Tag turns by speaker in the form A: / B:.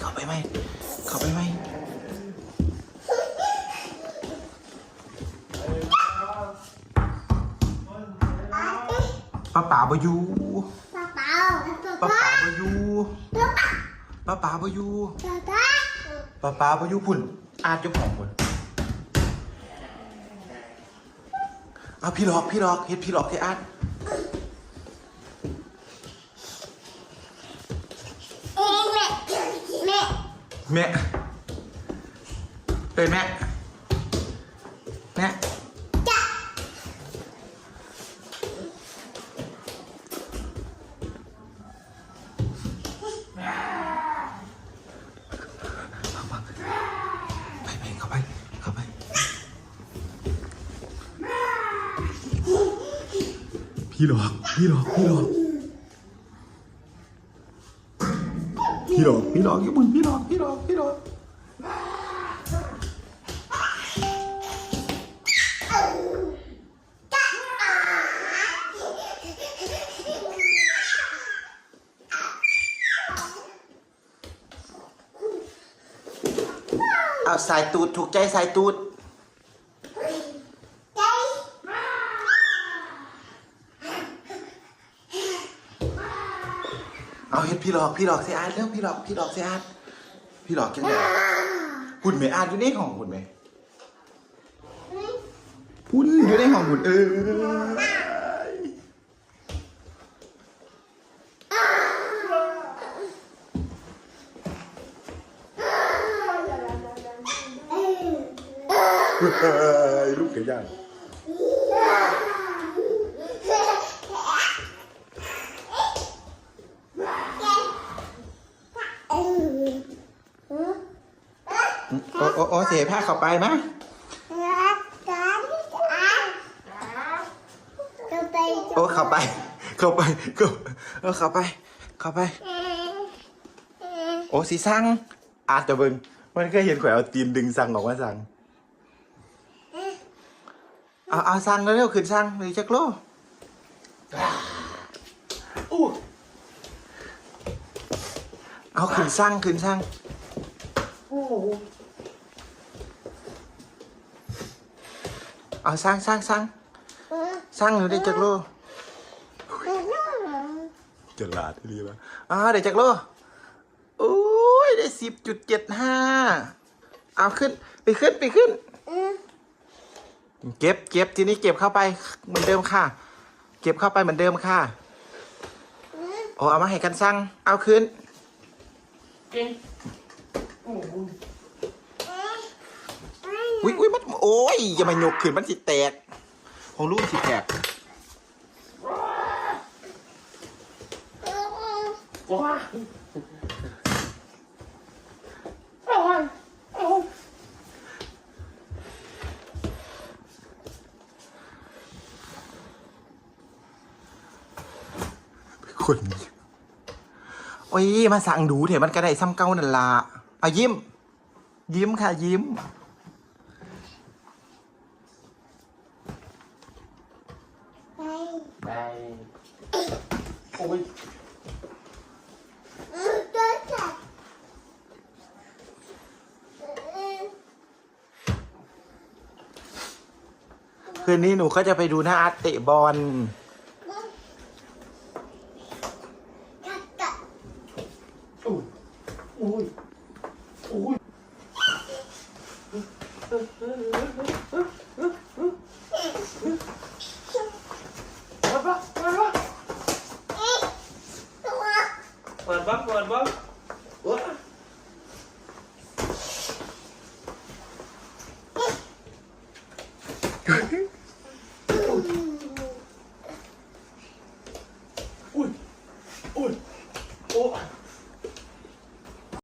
A: เข้าไปไหมเข้าไปไหมป้าป๋าบอยู่
B: ป๊าป๊า
A: ป้า
B: ป๊า
A: ป๋าบอยู่ป้าป๋าบอยู่
B: ป๊าป๊า
A: ป้าป๋าบอยู่พุ่น อาจจะของพุ่นเอาพี่หลอกพี่หลอกเฮ็ดพี่หลอกที่อาจ
B: เอ้แม่แม่
A: แม่เป็นแม่แม่
B: จ้ะ
A: ไปไปเข้าไปเข้าไปพี่หลอกพี่หลอกพี่หลอก พี่หลอกพี่หลอกญี่ปุ่นพี่หลอกพี่หลอกพี่หลอกเอาสายตูดถูกใจสายตูด
B: ใจ
A: เอาเฮ็ดพี่หลอกพี่หลอกเสียอาร์ตเร็วพี่หลอกพี่หลอกเสียอาร์ตพี่หลอกจังไงหุ่นไหมอาร์ตอยู่ในห้องหุ่นไหมหุ่นอยู่ในห้องหุ่นเออลูกกระย่าง
B: เออ
A: โอ้โอ้โอ้เสียผ้าเข้าไปมะ
B: รักกันอะจะไป
A: โอ้เข้าไป เข้าไปเข้าเออเข้าไป เข้าไป โอ้สีสั่งอาจจะเบิ่งมันก็เห็นแขวเอาตีนดึงสั่งออกมาสั่งเอาเอาสั่งแล้วเร็วขึ้นสั่งเลยจักโลอู้เอาขึ้นสั่งขึ้นสั่ง เอาสั่งสั่งสั่งสั่งหนูได้จักโลจะลาดที่ดีวะอ้าวได้จักโลโอ้ยได้สิบจุดเจ็ดห้าเอาขึ้นไปขึ้นไปขึ้น เก็บเก็บทีนี้เก็บเข้าไปเหมือนเดิมค่ะ เก็บเข้าไปเหมือนเดิมค่ะโอ้เอามาให้กันสั่งเอาคืน อุ้ยอุ้ยมันโอ้ยอย่ามาหยกขึ้นมันสิแตกของลูกสิแตกคนโอ้ย มาสั่งดูเถอะมันก็ได้ซ้ำเก้านั่นละเอายิ้ม ยิ้มค่ะ ยิ้ม
B: ไป
A: ไป โอ้ยคืนนี้หนูก็จะไปดูหน้าอาร์ตเตะบอล
B: กัดกัด
C: เปิดบ้างเปิดบ้าง
B: ตั